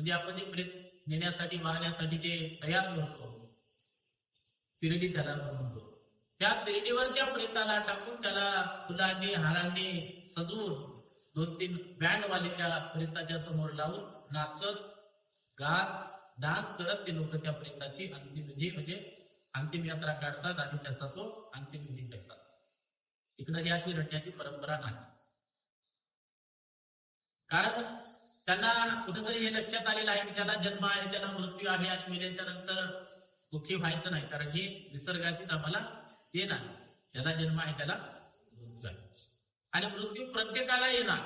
म्हणजे आपण ते म्हणजे प्रेत नेण्यासाठी वाहण्यासाठी जे तयार करतो पिरडी त्याला म्हणतो. त्या पिरडीवर त्या प्रेताला टाकून त्याला फुलांनी हारांनी सजवून दोन तीन बँडवाले त्या प्रेताच्या समोर लावून नाचत गात डान्स करत ते लोक त्या प्रेताची अंतिम विधी म्हणजे अंतिम यात्रा काढतात आणि त्याचा तो अंतिम विधी करतात. इकडे ही अशी रडण्याची परंपरा नाही. कारण त्यांना कुठेतरी हे लक्षात आलेलं आहे की त्याला जन्म आहे त्याला मृत्यू आहे आणि मेल्याच्या नंतर दुःखी व्हायचं नाही. कारण हे निसर्गाचीच आम्हाला येणार ज्याला जन्म आहे त्याला आणि मृत्यू प्रत्येकाला येणार.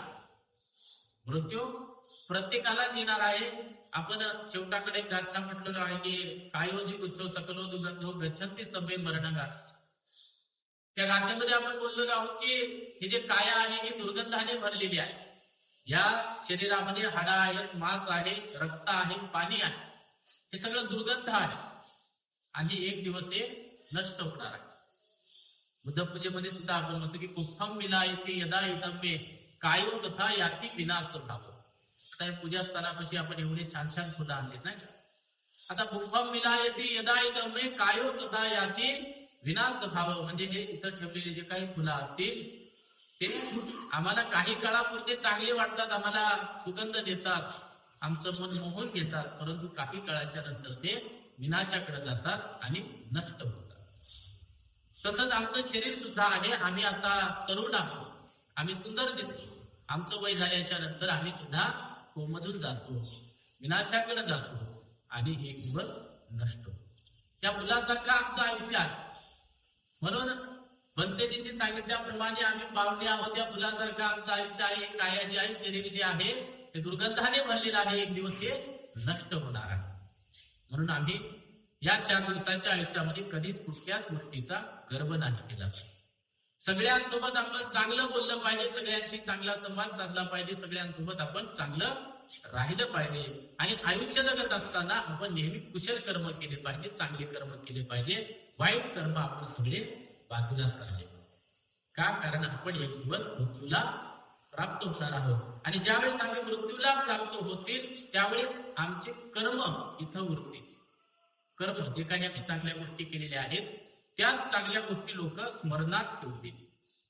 मृत्यू प्रत्येकालाच येणार आहे. आपण शेवटाकडे गाथा म्हटलेलो आहे की कायोजी गुच्छो सकलो दुगंधो गच्छन्ती सभे मरणगा त्या गाथेमध्ये आपण बोललेलो आहोत की हे जे काया आहे हे दुर्गंधाने भरलेली आहे. या शरीरामध्ये हाडा आहेत मांस आहे रक्त आहे पाणी आहे. हे सगळं दुर्गंध आहे. आणि एक दिवस हे नष्ट होणार आहे. बुद्ध पूजेमध्ये सुद्धा आपण म्हणतो की कुठम मिला येते यदा इदम कायो तथा याती विनाश भाव. आता पूजा स्थानापाशी आपण एवढे छान छान फुलं आणले नाही का? आता कुंभम मिला येते यदा इदम मे कायो तथा याती विनाश भाव. म्हणजे हे इथं ठेवलेले जे काही फुलं असतील आम्हाला काही काळापुरते चांगले वाटतात आम्हाला सुगंध देतात आमचं मन मोहून घेतात परंतु काही काळाच्या नंतर ते विनाशाकडे जातात आणि नष्ट होतात. तसंच आमचं शरीर सुद्धा आहे आम्ही आता तरुण आहोत आम्ही सुंदर दिसतो. आमचं वय झाल्याच्यानंतर आम्ही सुद्धा कोमजून जातो विनाशाकडे जातो आणि एक दिवस नष्ट त्या मुलासारखा आमचं आयुष्य आहे म्हणून बनतेजींनी सांगितल्याप्रमाणे आम्ही पावले आहोत त्या फुलासारखं आमचं आयुष्य आहे काया जे आहे शरीर जे आहे ते दुर्गंधाने भरलेलं आहे. एक दिवस ते नष्ट होणार आहे. म्हणून आम्ही या चार दिवसांच्या आयुष्यामध्ये कधीच कुठल्याच गोष्टीचा गर्व नाही केला. सगळ्यांसोबत आपण चांगलं बोललं पाहिजे सगळ्यांशी चांगला संवाद साधला पाहिजे सगळ्यांसोबत आपण चांगलं राहिलं पाहिजे. आणि आयुष्य जगत असताना आपण नेहमी कुशल कर्म केले पाहिजे चांगले कर्म केले पाहिजे. वाईट कर्म आपण सगळे बाजूला सारले का? कारण आपण एक दिवस मृत्यूला प्राप्त होणार आहोत. आणि ज्यावेळेस आम्ही मृत्यूला प्राप्त होतील त्यावेळेस आमचे कर्म इथं उरतील. कर्म जे काही आम्ही चांगल्या गोष्टी केलेल्या आहेत त्याच चांगल्या गोष्टी लोक स्मरणात ठेवतील.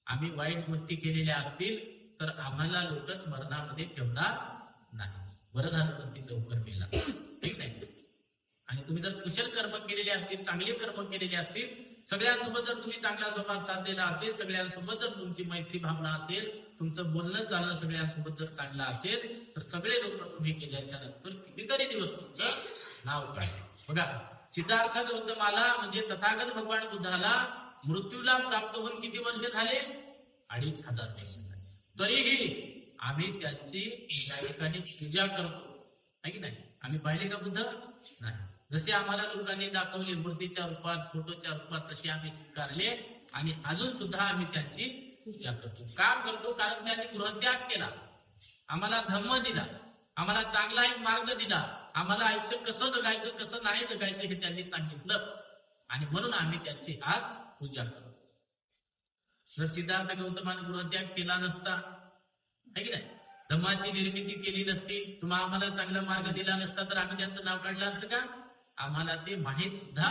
आम्ही वाईट गोष्टी केलेल्या असतील तर आम्हाला लोक स्मरणामध्ये ठेवणार नाही. बरं झालं पण ती लवकर मेला ठीक नाही आणि तुम्ही जर कुशल कर्म केलेले असतील चांगले कर्म केलेले असतील सगळ्यांसोबत जर तुम्ही चांगला संवाद साधलेला असेल सगळ्यांसोबत जर तुमची मैत्री भावना असेल तुमचं बोलणं चालणं सगळ्यांसोबत जर चांगलं असेल तर सगळे लोक तुम्ही केल्याच्यानंतर कितीतरी दिवस तुमचं नाव काय बघा सिद्धार्थ गौतमाला म्हणजे तथागत भगवान बुद्धाला मृत्यूला प्राप्त होऊन किती वर्ष झाले? अडीच हजार वर्ष झाले. तरीही आम्ही त्यांची या ठिकाणी पूजा करतो. आहे की नाही? आम्ही पाहिले का बुद्ध? नाही. जसे आम्हाला लोकांनी दाखवले मूर्तीच्या रूपात फोटोच्या रूपात तसे आम्ही स्वीकारले आणि अजून सुद्धा आम्ही त्यांची पूजा करतो. का करतो? कारण त्यांनी गृहत्याग केला. आम्हाला धम्म दिला. आम्हाला चांगला एक मार्ग दिला. आम्हाला आयुष्य कसं जगायचं कसं नाही जगायचं हे त्यांनी सांगितलं. आणि म्हणून आम्ही त्यांची आज पूजा करतो. जर सिद्धार्थ गौतमाने गृहत्याग केला नसता नाही की नाही? धम्माची निर्मिती केली नसती तुम्हा आम्हाला चांगला मार्ग दिला नसता तर आम्ही त्यांचं नाव काढलं असतं का? आम्हाला ते माहीत सुद्धा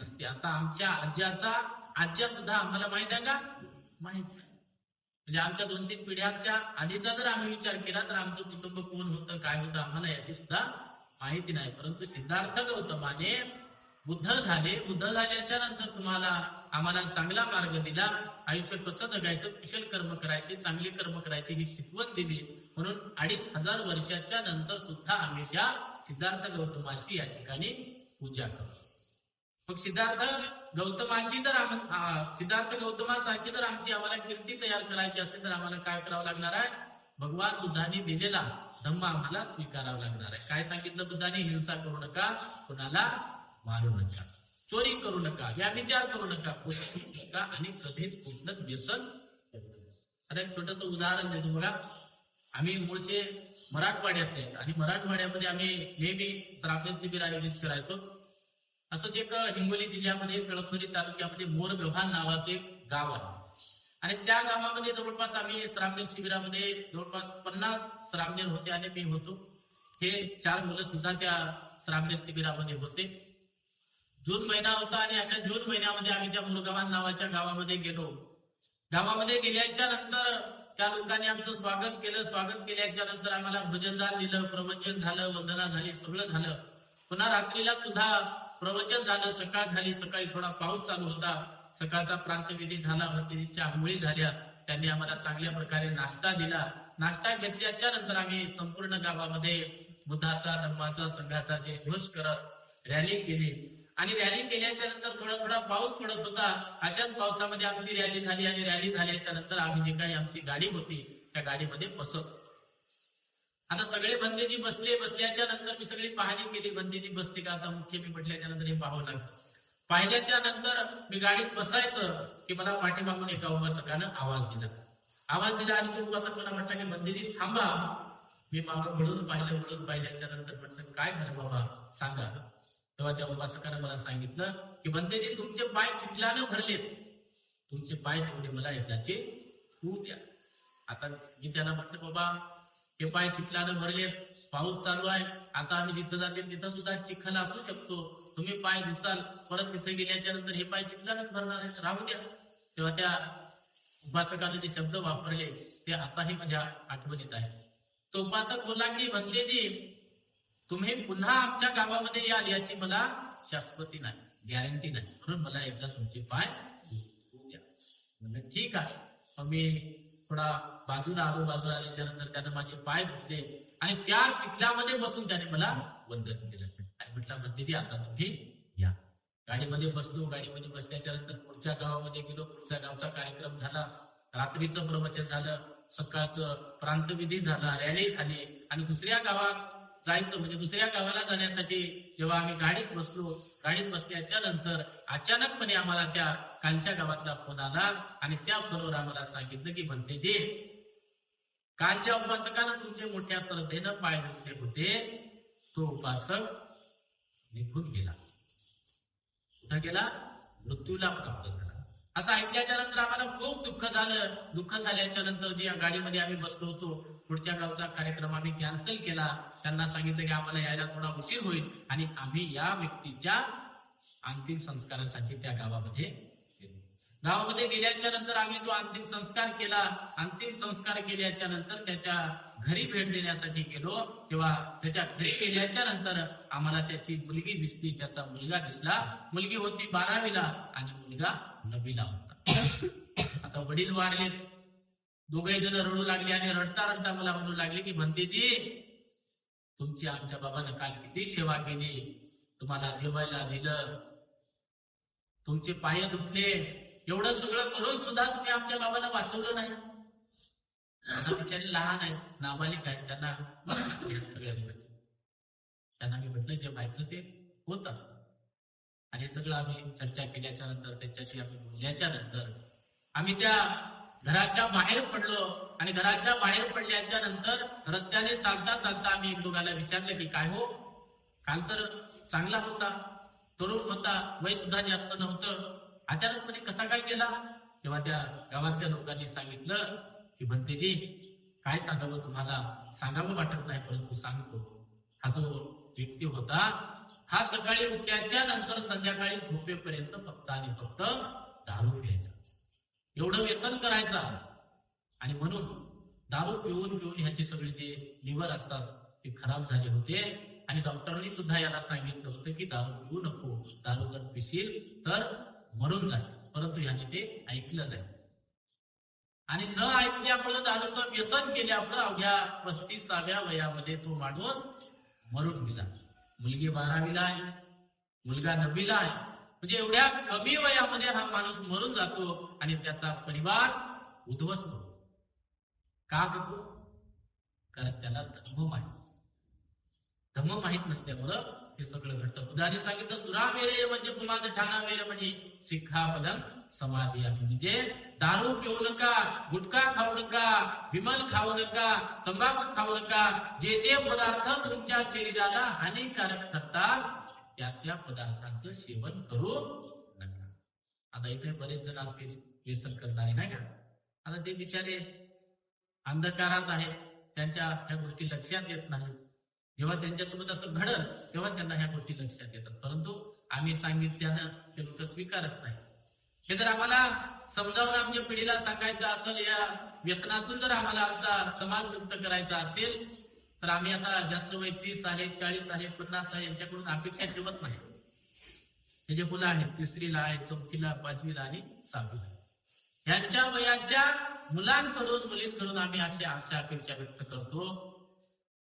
नसते. आता आमच्या आज्याचा आज्या सुद्धा आम्हाला माहीत आहे का? माहीत म्हणजे आमच्या दोन तीन पिढ्याच्या आधीचा जर आम्ही विचार केला तर आमचं कुटुंब कोण होतं काय होतं आम्हाला याची सुद्धा माहिती नाही. परंतु सिद्धार्थ गौतमाने बुद्ध झाले. बुद्ध झाल्याच्यानंतर तुम्हाला आम्हाला चांगला मार्ग दिला. आयुष्य कसं जगायचं कुशल कर्म करायचे चांगले कर्म करायचे ही शिकवण दिली. म्हणून अडीच हजार वर्षाच्या नंतर सुद्धा आम्ही त्या सिद्धार्थ गौतमाशी या ठिकाणी पूजा कर. मग सिद्धार्थ गौतमांची जर सिद्धार्थ गौतमासारखी जर आमची आम्हाला कीर्ती तयार करायची असेल तर आम्हाला काय करावं लागणार आहे? भगवान बुद्धांनी दिलेला धम्म आम्हाला स्वीकारावा लागणार आहे. काय सांगितलं बुद्धाने? हिंसा करू नका कुणाला मारू नका. चोरी करू नका व्याभिचार करू नका नका आणि कधीच कुठलं व्यसन करू नका. आता एक छोटस उदाहरण देतो बघा. आम्ही मूळचे मराठवाड्यातले आहेत आणि मराठवाड्यामध्ये आम्ही नेहमी श्रावण शिबिर आयोजित करायचो. असंच एक हिंगोली जिल्ह्यामध्ये कळमनुरी तालुक्यामध्ये मोरगव्हाण नावाचे गाव आहे. आणि त्या गावामध्ये जवळपास आम्ही श्रावण शिबिरामध्ये जवळपास पन्नास श्रावणीर होते आणि मी होतो. हे चार मुलं सुद्धा त्या श्रावण शिबिरामध्ये होते. जून महिना होता आणि अशा जून महिन्यामध्ये आम्ही त्या मुलगावान नावाच्या गावामध्ये गेलो. गावामध्ये गेल्याच्यानंतर त्या लोकांनी आमचं स्वागत केलं. स्वागत केल्याच्यानंतर आम्हाला भजनदान दिलं प्रवचन झालं वंदना झाली सगळं झालं. पुन्हा रात्रीला सुद्धा प्रवचन झालं. सकाळ झाली सकाळी थोडा पाऊस चालू होता. सकाळचा प्रांतविधी झाला भक्तीच्या आंघोळी झाल्या. त्यांनी आम्हाला चांगल्या प्रकारे नाश्ता दिला. नाश्ता घेतल्याच्या नंतर आम्ही संपूर्ण गावामध्ये बुद्धाचा धर्माचा संघाचा जे घोष करत रॅली केली. आणि रॅली केल्याच्यानंतर थोडा थोडा पाऊस पडत होता. अशाच पावसामध्ये आमची रॅली झाली आणि रॅली झाल्याच्यानंतर आम्ही जे काही आमची गाडी होती त्या गाडीमध्ये बसत आता सगळे बंदेजी बसले बसल्याच्या नंतर मी सगळी पाहणी केली. बंदेजी बसते का? आता मुख्य मी म्हटल्याच्या नंतर हे पाहावं लागलं. पाहिल्याच्या नंतर मी गाडीत बसायचं की मला पाठीमागून एका उपासकानं आवाज दिला. आवाज दिला आणि तो उपासक मला म्हटला की बंदेजी थांबा. मी मागं म्हणून पाहिलं म्हणून पाहिल्याच्या नंतर म्हटलं काय झालं बाबा? सांगा. तेव्हा त्या उपासकानं मला सांगितलं की बंदेजी तुमचे पाय चिखलानं भरलेत. तुमचे पाय तेवढे मला एकदाचे होऊ द्या. आता मी त्याला म्हटलं बाबा हे पाय चिखलानं भरलेत. पाऊस चालू आहे. आता आम्ही जिथं जाते तिथं सुद्धा चिखल असू शकतो. तुम्ही पाय धुचाल परत तिथे गेल्याच्यानंतर हे पाय चिखलानच भरणार आहेत. राहू द्या. तेव्हा त्या उपासकाने जे शब्द वापरले ते आताही माझ्या आठवणीत आहे. तो उपासक बोलला की भंतेजी तुम्ही पुन्हा आमच्या गावामध्ये याल याची मला शाश्वती नाही गॅरंटी नाही. म्हणून मला एकदा तुमचे पाय द्या म्हणजे ठीक आहे. मग मी थोडा बाजूला आलो बाजूला आल्याच्यानंतर त्यानं माझे पाय धुतले आणि त्या चिखल्यामध्ये बसून त्याने मला वंदन केलं. आणि म्हटलं म्हणते आता तुम्ही या. गाडीमध्ये बसलो. गाडीमध्ये बसल्याच्या नंतर पुढच्या गावामध्ये गेलो. पुढच्या गावचा कार्यक्रम झाला. रात्रीचं प्रवचन झालं. सकाळचं प्रांतविधी झाला. रॅली झाली. आणि दुसऱ्या गावात जायचं म्हणजे दुसऱ्या गावाला जाण्यासाठी जेव्हा आम्ही गाडीत बसलो गाडीत बसल्याच्या नंतर अचानकपणे आम्हाला त्या कालच्या गावातला फोन आला आणि त्या फोनवर आम्हाला सांगितलं की म्हणते जे कालच्या उपासकाला तुमचे मोठ्या श्रद्धेनं पाय धुतले होते. तो उपासक निघून गेला. कुठं गेला? मृत्यूला प्राप्त झाला. असं ऐकल्याच्या नंतर आम्हाला खूप दुःख झालं. दुःख झाल्याच्यानंतर जी गाडीमध्ये आम्ही बसलो होतो पुढच्या गावचा कार्यक्रम आम्ही कॅन्सल केला. त्यांना सांगितलं की आम्हाला यायला थोडा उशीर होईल. आणि आम्ही या व्यक्तीच्या अंतिम संस्कारासाठी त्या गावामध्ये गेलो. गावामध्ये गेल्याच्यानंतर आम्ही तो अंतिम संस्कार केला. अंतिम संस्कार केल्याच्यानंतर त्याच्या घरी भेट देण्यासाठी गेलो. तेव्हा त्याच्या घरी गेल्याच्यानंतर आम्हाला त्याची मुलगी दिसली. त्याचा मुलगा दिसला. मुलगी होती बारावीला आणि मुलगा नववीला होता. आता वडील वारले दोघे जण रडू लागले आणि रडता रडता मला म्हणू लागले की म्हणतेजी तुमची आमच्या बाबानं काल किती सेवा केली. तुम्हाला जेवायला दिलं. तुमचे पाय दुखले. एवढं सगळं करून सुद्धा तुम्ही आमच्या बाबाला वाचवलं नाही. बिचारे लहान आहेत नाबालिक आहेत त्यांना त्यांना मी म्हटलं जे व्हायचं ते होत. आणि हे सगळं आम्ही चर्चा केल्याच्यानंतर त्याच्याशी आम्ही बोलल्याच्या नंतर आम्ही त्या घराच्या बाहेर पडलो आणि घराच्या बाहेर पडल्याच्या नंतर रस्त्याने चालता चालता आम्ही एक दोघाला विचारलं की काय हो? काल तर चांगला होता तरुण होता वय सुद्धा जास्त नव्हतं. अचानकपणे कसा काय केला तेव्हा त्या गावातल्या लोकांनी सांगितलं की भंतेजी काय सांगावं तुम्हाला? सांगावं वाटत नाही परंतु सांगतो. हा जो व्यक्ती होता हा सकाळी उठल्याच्या नंतर संध्याकाळी झोपेपर्यंत फक्त आणि फक्त दारू घ्यायचा एवढं व्यसन करायचा आणि म्हणून दारू पिऊन पिऊन ह्याचे सगळे जे लिव्हर असतात ते खराब झाले होते. आणि डॉक्टरांनी सुद्धा याला सांगितलं होतं की दारू पिऊ नको. दारू जर पिशील तर मरून जाईल. परंतु याने ते ऐकलं नाही. आणि न ऐकल्यामुळे दारूचं व्यसन केल्यामुळे अवघ्या पस्तीसाव्या वयामध्ये तो माणूस मरून गेला. मुलगी बारावीला आहे. मुलगा नववीला आहे. म्हणजे एवढ्या कमी वयामध्ये हा माणूस मरून जातो आणि त्याचा परिवार उद्ध्वस्त होतो. का होतो कारण त्याला धर्म माहीत. धर्म माहीत नसल्यामुळं हे सगळं घडतं. उदाहरण सांगितलं सुरा वेरे म्हणजे पुन्हा ठाणा वेरे म्हणजे शिखा पदन समाधी आहे. म्हणजे दारू पिऊ नका गुटखा खाऊ नका विमल खाऊ नका तंबाखू खाऊ नका जे जे पदार्थ तुमच्या शरीराला हानिकारक ठरतात त्या त्या पदार्थांचं सेवन करू नका. आता इथे बरेच जण असते व्यसन करणारे नाही का? आता ते बिचारे अंधकारात आहेत त्यांच्या ह्या गोष्टी लक्षात येत नाहीत. जेव्हा त्यांच्यासोबत असं घडल तेव्हा त्यांना ह्या गोष्टी लक्षात येतात. परंतु आम्ही सांगितल्यानं ते लोक स्वीकारत नाही हे जर आम्हाला समजावून आमच्या पिढीला सांगायचं असेल या व्यसनातून जर आम्हाला आमचा समाज मुक्त करायचा असेल तर आम्ही आता ज्यांचं वय तीस आहे चाळीस आहे पन्नास आहे यांच्याकडून अपेक्षा ठेवत नाही. हे जे मुलं आहेत तिसरीला आहे चौथीला पाचवीला आणि सहावीला. ह्यांच्या वयाच्या मुलांकडून मुलींकडून आम्ही अशी आशा अपेक्षा व्यक्त करतो.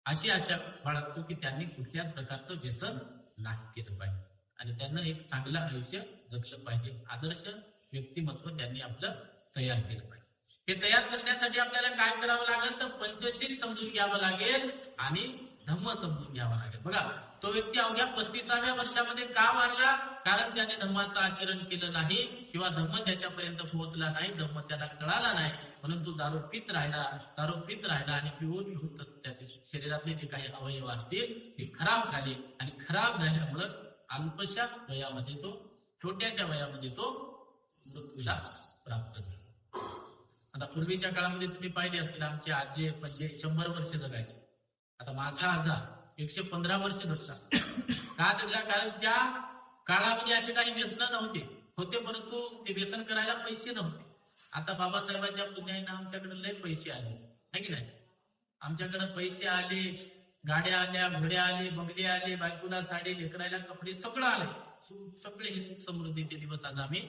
अशी आशा बाळगतो की त्यांनी कुठल्याच प्रकारचं व्यसन नाही केलं पाहिजे. आणि त्यांना एक चांगलं आयुष्य जगलं पाहिजे. आदर्श व्यक्तिमत्व त्यांनी आपलं तयार केलं पाहिजे. हे तयार करण्यासाठी आपल्याला काय करावं लागेल तर पंचशील समजून घ्यावं लागेल आणि धम्म समजून घ्यावा लागेल. बघा तो व्यक्ती अवघ्या पस्तीसाव्या वर्षामध्ये का वारला? कारण त्याने धम्माचं आचरण केलं नाही किंवा धम्म त्याच्यापर्यंत पोहोचला नाही धम्म त्याला कळाला नाही. म्हणून तो दारू पित राहिला दारू पित राहिला आणि पिऊन पिऊन त्याचे शरीरातले जे काही अवयव असतील ते खराब झाले. आणि खराब झाल्यामुळं अल्पशा वयामध्ये तो छोट्याशा वयामध्ये तो मृत्यूला प्राप्त झाला. आता पूर्वीच्या काळामध्ये तुम्ही पाहिले असतील आमचे आजे म्हणजे शंभर वर्ष जगायचे. आता माझा आजा एकशे पंधरा वर्ष जगला. का जगला? कारण त्या काळामध्ये असे काही व्यसन नव्हते. होते परंतु ते व्यसन करायला पैसे नव्हते. आता बाबासाहेबांच्या पुण्याने आमच्याकडे लय पैसे आले. है की नाही? आमच्याकडे पैसे आले गाड्या आल्या घोड्या आले बंगले आले बायकोला साडी लेकरायला कपडे सगळं आले. सगळे हे सुख समृद्धीचे दिवस आज आम्ही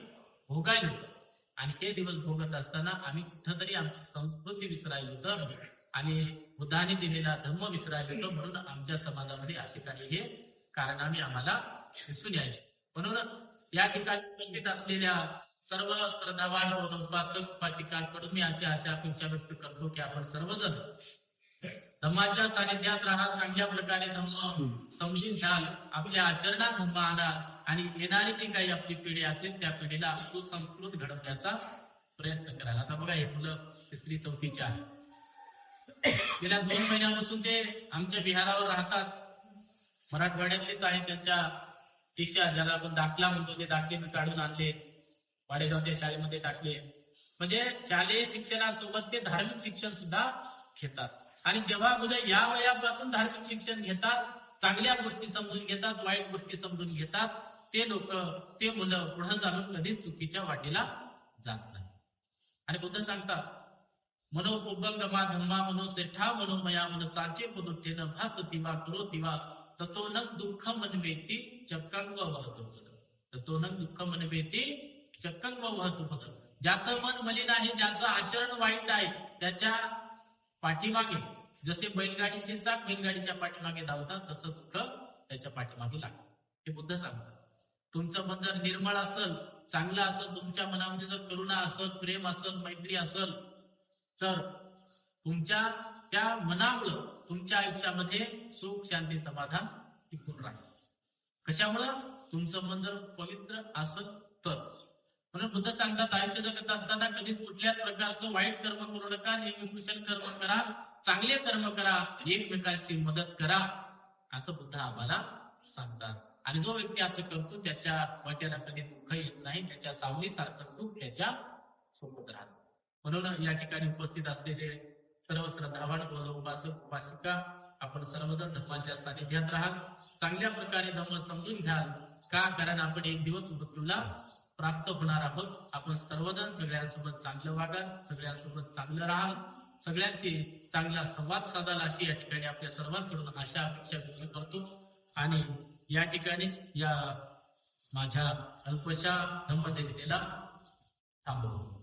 भोगायलो. आणि ते दिवस भोगत असताना आम्ही कुठंतरी आमची संस्कृती विसरायलो तर आणि बुद्धाने दिलेला धर्म विसरायलो तर म्हणून आमच्या समाजामध्ये असे काही हे आम्ही आम्हाला दिसून यायचे. म्हणून या ठिकाणी उपस्थित असलेल्या सर्व श्रद्धावान उपासक उपासिकांकडून मी अशी आशा अपेक्षा व्यक्त करतो की आपण सर्वजण धम्माच्या सानिध्यात राहा चांगल्या प्रकारे धम्म समजून घ्याल. आपल्या आचरणात धम्म आणा आणि येणारी जी काही आपली पिढी असेल त्या पिढीला सुसंस्कृत घडवण्याचा प्रयत्न करायला. आता बघा हे मुलं तिसरी चौथीची आहे गेल्या दोन महिन्यापासून ते आमच्या विहारावर राहतात. मराठवाड्यातलेच आहे त्यांच्या दिशा ज्याला आपण दाखला म्हणतो ते दाखले मी काढून आणले. वाडेगावच्या शाळेमध्ये टाकले. म्हणजे शालेय शिक्षणासोबत ते धार्मिक शिक्षण सुद्धा घेतात. आणि जेव्हा मुलं या वयापासून धार्मिक शिक्षण घेतात चांगल्या गोष्टी समजून घेतात वाईट गोष्टी समजून घेतात ते लोक ते मुलं पुढे जाणून कधी चुकीच्या वाटेला जात नाही आणि बुद्ध सांगतात मनो उपगमा धम्मा मनो सेठा मनो मया मन साचे पदुठेन भास तिवा करो तिवा ततो न दुःख मनवेती चक्कंग वहतो पद ततो न दुःख मनवेती चक्कंग वहतो पद ज्याचं मन मलिन आहे ज्याचं आचरण वाईट आहे त्याच्या पाठीमागे. जसे बैलगाडीचे चाक बैलगाडीच्या पाठीमागे धावतात तसं दुःख त्याच्या पाठीमागे लागतं. हे बुद्ध सांगतात. तुमचं मन जर निर्मळ असेल चांगलं असेल तुमच्या मनामध्ये जर करुणा असेल प्रेम असेल मैत्री असेल तर तुमच्या त्या मनामुळं तुमच्या आयुष्यामध्ये सुख शांती समाधान टिकून राहील. कशामुळं? तुमचं मन जर पवित्र असत तर. म्हणून बुद्ध सांगतात आयुष्य जगत असताना कधीच कुठल्याच प्रकारचं वाईट कर्म करू नका नेहमी कुशल कर्म करा चांगले कर्म करा एकमेकांची मदत करा असं बुद्ध आम्हाला सांगतात. आणि जो व्यक्ती असं करतो त्याच्या वाट्याला कधी दुःख येत नाही त्याच्या सावलीसारखं सुख त्याच्या सोबत राहत. म्हणून या ठिकाणी उपस्थित असलेले सर्व श्रद्धावान उपासक उपासिका आपण सर्वजण धर्माच्या सानिध्यात राहाल. चांगल्या प्रकारे धर्म समजून घ्याल. का? कारण आपण एक दिवस मृत्यूला प्राप्त होणार आहोत. आपण सर्वजण सगळ्यांसोबत चांगलं वागाल सगळ्यांसोबत चांगलं राहाल सगळ्यांशी चांगला संवाद साधाल अशी या ठिकाणी आपल्या सर्वांकडून आशा अपेक्षा व्यक्त करतो. आणि या ठिकाणीच या माझ्या अल्पशा धम्मदेशनेला थांबवतो.